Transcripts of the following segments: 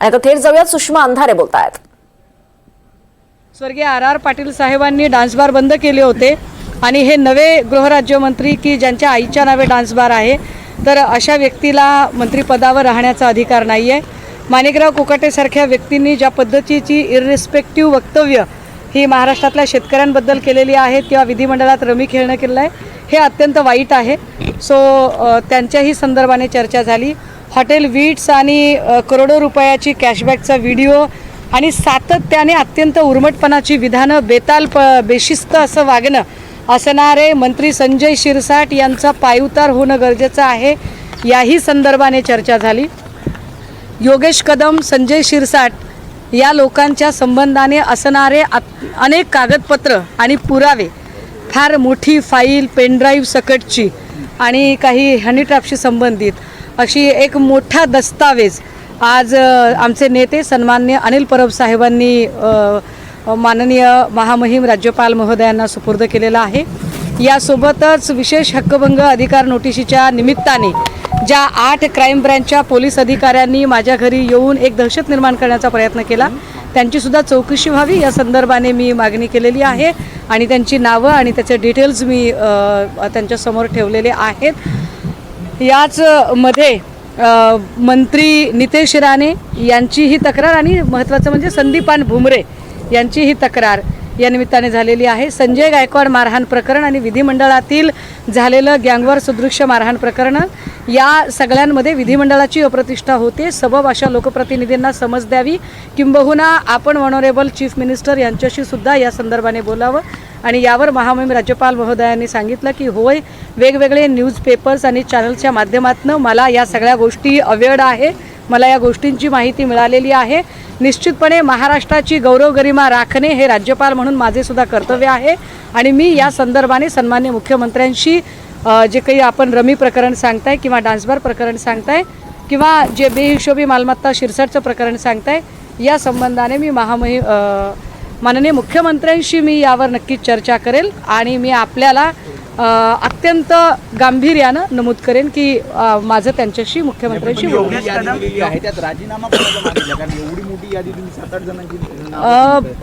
आणि आता थेट जाऊयात. सुषमा अंधारे बोलतायत. स्वर्गीय आर आर पाटील साहेबांनी डान्स बार बंद केले होते. आणि हे नवे गृहराज्यमंत्री की ज्यांच्या आईच्या नावे डान्स बार आहे तर अशा व्यक्तीला मंत्रिपदावर राहण्याचा अधिकार नाही आहे माणिकराव कुकटेसारख्या व्यक्तींनी ज्या पद्धतीची इररिस्पेक्टिव्ह वक्तव्य ही महाराष्ट्रातल्या शेतकऱ्यांबद्दल केलेली आहेत किंवा विधिमंडळात रमी खेळणं केलं आहे हे अत्यंत वाईट आहे. सो त्यांच्याही संदर्भाने चर्चा झाली. हॉटेल वीट्स आणि करोडो रुपयाची कॅशबॅकचा व्हिडिओ आणि सातत्याने अत्यंत उर्मटपणाची विधानं बेताल प बेशिस्त असं वागणं असणारे मंत्री संजय शिरसाट यांचा पायउतार होणं गरजेचं आहे. याही संदर्भाने चर्चा झाली. योगेश कदम संजय शिरसाट या लोकांच्या संबंधाने असणारे अनेक कागदपत्र आणि पुरावे फार मोठी फाईल पेनड्राईव्ह सकटची आणि काही हनीट्रॅपशी संबंधित अशी एक मोठा दस्तावेज आज आमचे नेते सन्मान्य अनिल परब साहेबांनी माननीय महामहिम राज्यपाल महोदयांना सुपूर्द केलेला आहे. यासोबतच विशेष हक्कभंग अधिकार नोटिशीच्या निमित्ताने ज्या आठ क्राईम ब्रँचच्या पोलीस अधिकाऱ्यांनी माझ्या घरी येऊन एक दहशत निर्माण करण्याचा प्रयत्न केला त्यांचीसुद्धा चौकशी व्हावी या संदर्भाने मी मागणी केलेली आहे आणि त्यांची नावं आणि त्याचे डिटेल्स मी त्यांच्यासमोर ठेवलेले आहेत. याच मध्ये मंत्री नितेश राणे यांची ही तक्रार आणि महत्त्वाचं म्हणजे संदीपान भुमरे यांची ही तक्रार या निमित्ताने झालेली आहे. संजय गायकवाड मारहाण प्रकरण आणि विधिमंडळातील झालेलं गँगवर सदृश्य मारहाण प्रकरण या सगळ्यांमध्ये विधिमंडळाची अप्रतिष्ठा होते. सबब अशा लोकप्रतिनिधींना समज द्यावी. किंबहुना आपण ऑनरेबल चीफ मिनिस्टर यांच्याशी सुद्धा या संदर्भाने बोलावं. आणि यावर महामहिम राज्यपाल महोदयांनी सांगितलं की होय वेगवेगळे न्यूजपेपर्स आणि चॅनलच्या माध्यमातून मला या सगळ्या गोष्टी अवेअर्ड आहे मला या गोष्टींची माहिती मिळालेली आहे. निश्चितपणे महाराष्ट्राची गौरव गरिमा राखणे हे राज्यपाल म्हणून माझेसुद्धा कर्तव्य आहे आणि मी या संदर्भाने सन्मान्य मुख्यमंत्र्यांशी जे काही आपण रमी प्रकरण सांगताय किंवा डान्सबार प्रकरण सांगताय किंवा जे बेहिशोबी मालमत्ता शिरसटचं प्रकरण सांगताय या संबंधाने मी महामही माननीय मुख्यमंत्र्यांशी मी यावर नक्कीच चर्चा करेल आणि मी आपल्याला अत्यंत गांभीर्यानं नमूद करेन की माझं त्यांच्याशी मुख्यमंत्र्यांशी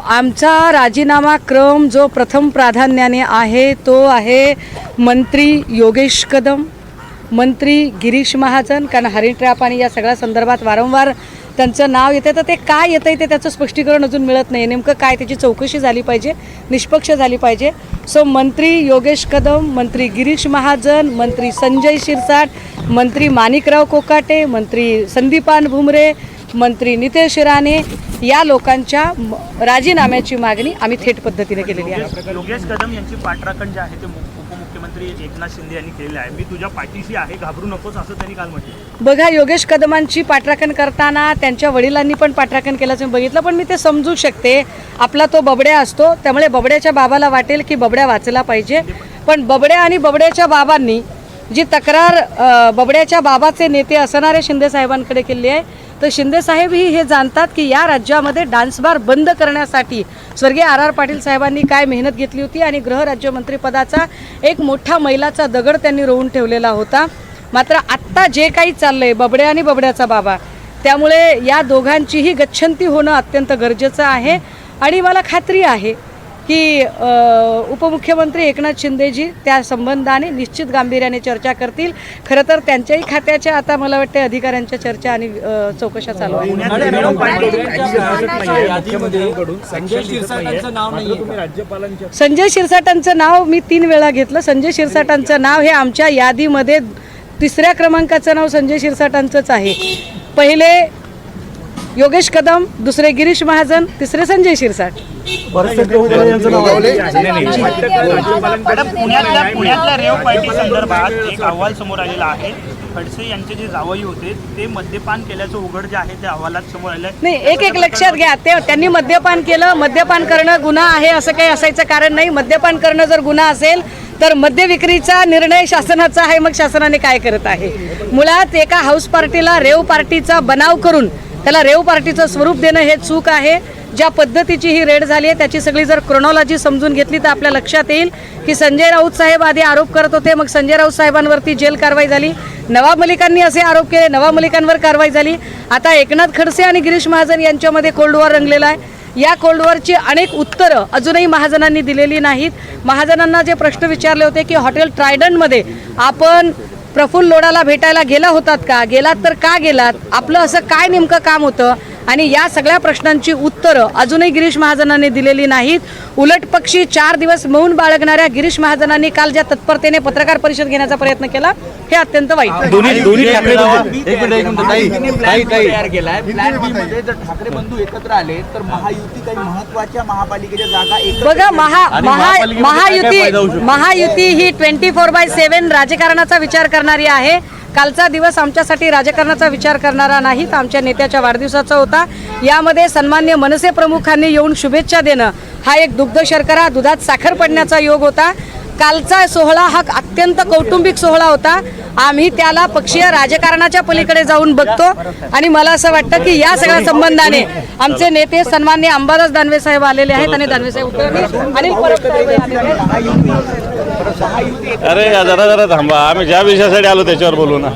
आमचा राजीनामा क्रम जो प्रथम प्राधान्याने आहे तो आहे मंत्री योगेश कदम मंत्री गिरीश महाजन कारण हरिण ट्रॅप आणि या सगळ्या संदर्भात वारंवार त्यांचं नाव येतं तर ते काय येतं ते त्याचं स्पष्टीकरण अजून मिळत नाही नेमकं काय त्याची चौकशी झाली पाहिजे निष्पक्ष झाली पाहिजे. सो मंत्री योगेश कदम मंत्री गिरीश महाजन मंत्री संजय शिरसाट मंत्री माणिकराव कोकाटे मंत्री संदीपान भुमरे मंत्री नितेश राणे या लोकांच्या राजीनाम्याची मागणी आम्ही थेट पद्धतीने केलेली आहे. योगेश कदम यांची पाठराखण जे आहे ते उपमुख्यमंत्री एकनाथ शिंदे यांनी केलेलं आहे. मी तुझ्या पाठीशी आहे घाबरू नकोस असं त्यांनी काल म्हटलं. बघा योगेश कदमांची पाठराखण करताना त्यांच्या वडिलांनी पण पाठराखण केल्याचं मी बघितलं पण मी ते समजू शकते. आपला तो बबड्या असतो त्यामुळे बबड्याच्या बाबाला वाटेल की बबड्या वाचला पाहिजे. पण बबड्या आणि बबड्याच्या बाबांनी जी तक्रार बबड्याच्या बाबाचे नेते असणारे शिंदे साहेबांकडे केली आहे तर शिंदेसाहेबही हे जाणतात की या राज्यामध्ये डान्स बार बंद करण्यासाठी स्वर्गीय आर आर पाटील साहेबांनी काय मेहनत घेतली होती आणि गृहराज्यमंत्रीपदाचा एक मोठा मैलाचा दगड त्यांनी रोवून ठेवलेला होता. मात्र आत्ता जे काही चाललंय बबड्या आणि बबड्याचा बाबा त्यामुळे या दोघांचीही गच्छंती होणं अत्यंत गरजेचं आहे. आणि मला खात्री आहे की उपमुख्यमंत्री एकनाथ शिंदेजी त्या संबंधाने निश्चित गांभीर्याने चर्चा करतील. खरं तर त्यांच्याही खात्याच्या आता मला वाटते अधिकाऱ्यांच्या चर्चा आणि चौकशा चालू आहेत संजय शिरसाटांचं नाव नाही तुम्ही राज्यपालांच्या संजय शिरसाटांचं नाव मी तीन वेळा घेतलं. संजय शिरसाटांचं नाव हे आमच्या यादीमध्ये तिसऱ्या क्रमांकाचं नाव संजय शिरसाटांचंच आहे. पहिले योगेश कदम दुसरे गिरीश महाजन तिसरे संजय शिरसाट. मॅडम पुण्यातल्या पुण्यातल्या रेव पार्टी संदर्भात एक अहवाल समोर आलेला आहे खडसे यांचे जे जावई होते ते मद्यपान केल्याचं उघड जे आहे त्या अहवालात समोर आलं नाही एक एक लक्षात घ्या. ते त्यांनी मद्यपान केलं. मद्यपान करणं गुन्हा आहे असं काही असायचं कारण नाही. मद्यपान करणं जर गुन्हा असेल तर मद्य विक्रीचा निर्णय शासनाचा आहे. मग शासनाने काय करत आहे? मुळात एका हाऊस पार्टीला रेव पार्टीचा बनाव करून त्याला रेव पार्टीचं स्वरूप देणं हे चूक आहे. ज्या पद्धतीची ही रेड झाली आहे त्याची सगळी जर क्रोनॉलॉजी समजून घेतली तर आपल्या लक्षात येईल की संजय राऊत साहेब आधी आरोप करत होते मग संजय राऊत साहेबांवरती जेल कारवाई झाली. नवाब मलिकांनी असे आरोप केले नवाब मलिकांवर कारवाई झाली. आता एकनाथ खडसे आणि गिरीश महाजन यांच्यामध्ये कोल्ड वॉर रंगलेला आहे. या कोल्ड वॉरची अनेक उत्तरं अजूनही महाजनांनी दिलेली नाहीत. महाजनांना जे प्रश्न विचारले होते की हॉटेल ट्रायडनमध्ये आपण प्रफुल्ल लोढाला भेटायला गेला होतात का? गेलात तर का गेलात? आपलं असं काय नेमकं काम होतं? आणि या सगळ्या प्रश्नांची उत्तरं अजूनही गिरीश महाजनांनी दिलेली नाहीत. उलट पक्षी चार दिवस मौन बाळगणाऱ्या गिरीश महाजनांनी काल ज्या तत्परतेने पत्रकार परिषद घेण्याचा प्रयत्न केला हे अत्यंत वाईट. आहे. दोन्ही दोन्ही ठाकरे तयार केलाय. प्लॅन बी मध्ये जर ठाकरे बंधू एकत्र आले तर महायुती काही महत्त्वाच्या महापालिकेच्या जागा एकत्र बघा महा महायुती? महायुती ही ट्वेंटी फोर बाय सेव्हन राजकारणाचा विचार करणारी आहे. कालचा दिवस आमच्यासाठी राजकारणाचा विचार करणारा नाही तर आमच्या नेत्याच्या वाढदिवसाचा होता. यामध्ये सन्मान्य मनसे प्रमुखांनी येऊन शुभेच्छा देणं हा एक दुग्ध शर्करा. दुधात साखर पडण्याचा योग होता. कालचा सोहळा हा अत्यंत कौटुंबिक सोहळा होता. आम्ही त्याला पक्षीय राजकारणाच्या पलीकडे जाऊन बघतो आणि मला असं वाटतं की या सगळ्या संबंधाने आमचे नेते सन्मान्य अंबादास दानवे साहेब आलेले आहेत आणि दानवे साहेब अनिल परब साहेब आलेले आहेत अरे जरा जरा थांबा. आम्ही ज्या विषयासाठी आलो त्याच्यावर बोलू ना.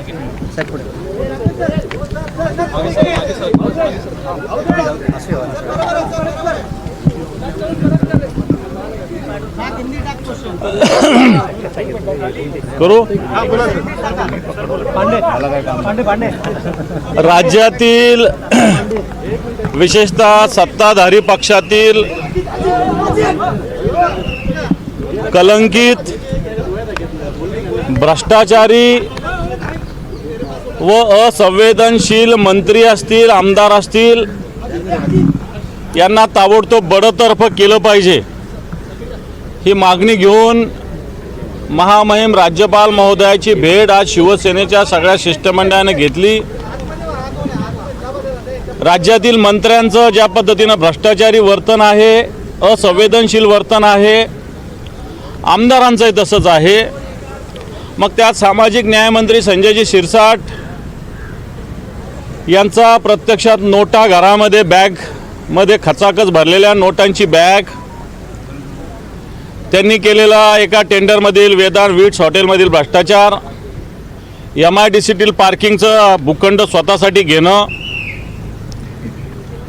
करू? राज्यातील विशेषतः सत्ताधारी पक्षातील कलंकित भ्रष्टाचारी व असंवेदनशील मंत्री असतील आमदार असतील यांना ताबडतोब बडतर्फ केलं पाहिजे. ही मागणी घेऊन महामहिम राज्यपाल महोदयाची भेट आज शिवसेनेच्या सगळ्या शिष्टमंडळाने घेतली. राज्यातील मंत्र्यांचं ज्या पद्धतीनं भ्रष्टाचारी वर्तन आहे असंवेदनशील वर्तन आहे आमदारांचंही तसंच आहे. मग त्यात सामाजिक न्यायमंत्री संजयजी शिरसाट यांचा प्रत्यक्षात नोटा घरामध्ये बॅगमध्ये खचाखच भरलेल्या नोटांची बॅग. त्यांनी केलेला एका टेंडरमधील वेदांत वीट्स हॉटेलमधील भ्रष्टाचार. एम आय डी सीतील पार्किंगचं भूखंड स्वतःसाठी घेणं.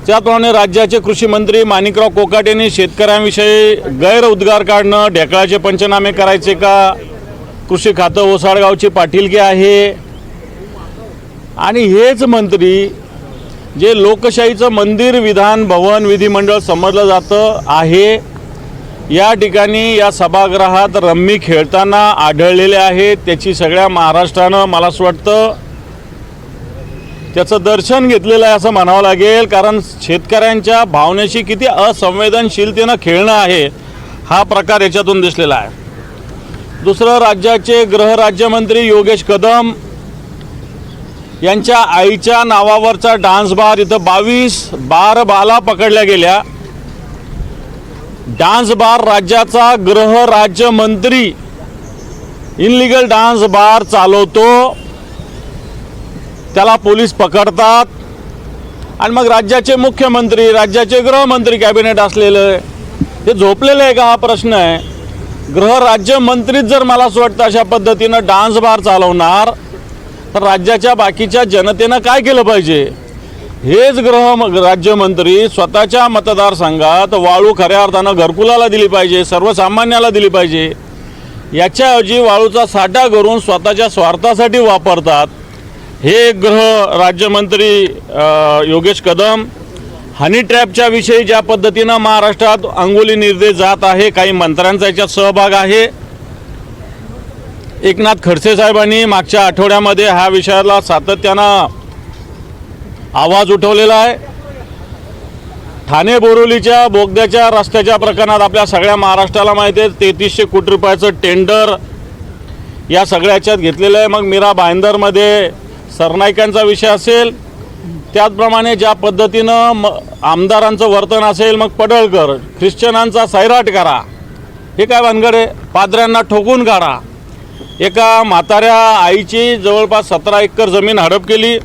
त्याचप्रमाणे राज्याचे कृषी मंत्री माणिकराव कोकाट यांनी शेतकऱ्यांविषयी गैरउद्गार काढणं ढेकळाचे पंचनामे करायचे का? कृषी खातं ओसाडगावची पाटीलकी आहे. आणि हेच मंत्री जे लोकशाहीचं मंदिर विधान भवन विधिमंडळ समजलं जातं आहे. या ठिकाणी या सभागृहात रम्मी खेळताना आढळलेले आहेत त्याची सगळ्या महाराष्ट्रानं मला असं वाटतं त्याचं दर्शन घेतलेलं आहे असं म्हणावं लागेल कारण शेतकऱ्यांच्या भावनेशी किती असंवेदनशीलतेनं खेळणं आहे हा प्रकार याच्यातून दिसलेला आहे. दुसरं राज्याचे गृहराज्यमंत्री योगेश कदम यांच्या आईच्या नावावरचा डान्स बार इथं बावीस बार बाला पकडल्या गेल्या. डान्स बार राज्याचा गृहराज्यमंत्री इनलिगल डान्स बार चालवतो. त्याला पोलीस पकडतात. आणि मग राज्याचे मुख्यमंत्री राज्याचे गृहमंत्री कॅबिनेट असलेलं हे झोपलेलं आहे का? हा प्रश्न आहे. गृहराज्यमंत्रीच जर मला असं वाटतं अशा पद्धतीनं डान्स बार चालवणार तर राज्याच्या बाकीच्या जनतेनं काय केलं पाहिजे? हेच गृह राज्यमंत्री स्वतःच्या मतदारसंघात वाळू खऱ्या अर्थानं घरकुलाला दिली पाहिजे सर्वसामान्याला दिली पाहिजे. याच्याऐवजी वाळूचा साठा करून स्वतःच्या स्वार्थासाठी वापरतात. हे गृह राज्यमंत्री योगेश कदम हनी ट्रॅपच्या विषयी ज्या पद्धतीनं महाराष्ट्रात अंगोली निर्देश जात आहे काही मंत्र्यांचा याच्यात सहभाग आहे. एकनाथ खडसे साहेबांनी मागच्या आठवड्यामध्ये ह्या विषयाला सातत्यानं आवाज उठवलेला आहे. ठाणे बोरिवलीच्या बोगद्याच्या रस्त्याच्या प्रकरणात आपल्या सगळ्या महाराष्ट्राला माहिती आहे तेहतीसशे कोटी रुपयाचं टेंडर या सगळ्याच्यात घेतलेलं आहे. मग मीरा भाईंदरमध्ये सरनाईकांचा विषय असेल त्याचप्रमाणे ज्या पद्धतीनं म आमदारांचं वर्तन असेल मग पडळकर ख्रिश्चनांचा सैराट करा. हे काय भानगड आहे? पादऱ्यांना ठोकून काढा. एका म्हाताऱ्या आईची जवळपास सतरा एकर जमीन हडप केली.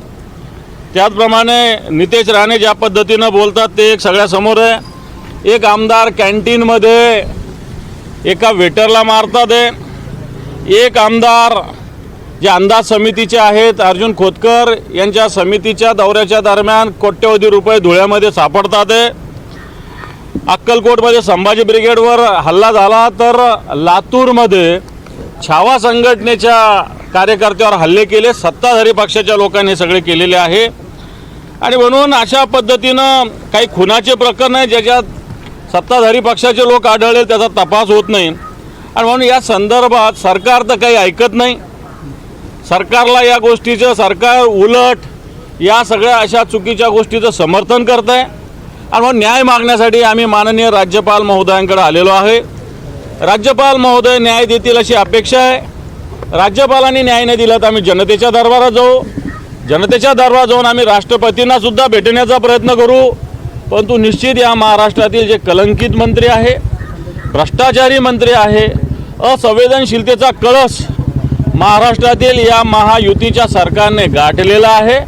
त्याचप्रमाणे नितेश राणे ज्या पद्धतीनं बोलतात ते एक सगळ्यासमोर आहे. एक आमदार कॅन्टीनमध्ये एका वेटरला मारतात आहे. एक आमदार जे अंदाज समितीचे आहेत अर्जुन खोतकर यांच्या समितीच्या दौऱ्याच्या दरम्यान कोट्यवधी रुपये धुळ्यामध्ये सापडतात आहे अक्कलकोटमध्ये संभाजी ब्रिगेडवर हल्ला झाला तर लातूरमध्ये छावा संघटनेच्या कार्यकर्त्यावर हल्ले केले सत्ताधारी पक्षाच्या लोकांनी सगळे केलेले आहे. आणि म्हणून अशा पद्धतीनं काही खुनाचे प्रकरण आहे ज्याच्यात सत्ताधारी पक्षाचे लोक आढळले त्याचा तपास होत नाही. आणि म्हणून या संदर्भात सरकार तर काही ऐकत नाही. सरकारला या गोष्टीचं सरकार उलट या सगळ्या अशा चुकीच्या गोष्टीचं समर्थन करत आहे आणि मग न्याय मागण्यासाठी आम्ही माननीय राज्यपाल महोदयांकडे आलेलो आहे. राज्यपाल महोदय न्याय देतील अशी अपेक्षा आहे. राज्यपालांनी न्याय नाही दिला तर आम्ही जनतेच्या दरबारात जाऊ. जनतेच्या दरबारात जाऊन आम्ही राष्ट्रपतींनासुद्धा भेटण्याचा प्रयत्न करू. परंतु निश्चित या महाराष्ट्रातील जे कलंकित मंत्री आहे भ्रष्टाचारी मंत्री आहे असंवेदनशीलतेचा कळस महाराष्ट्रातील या महायुतीच्या सरकारने गाठलेला आहे.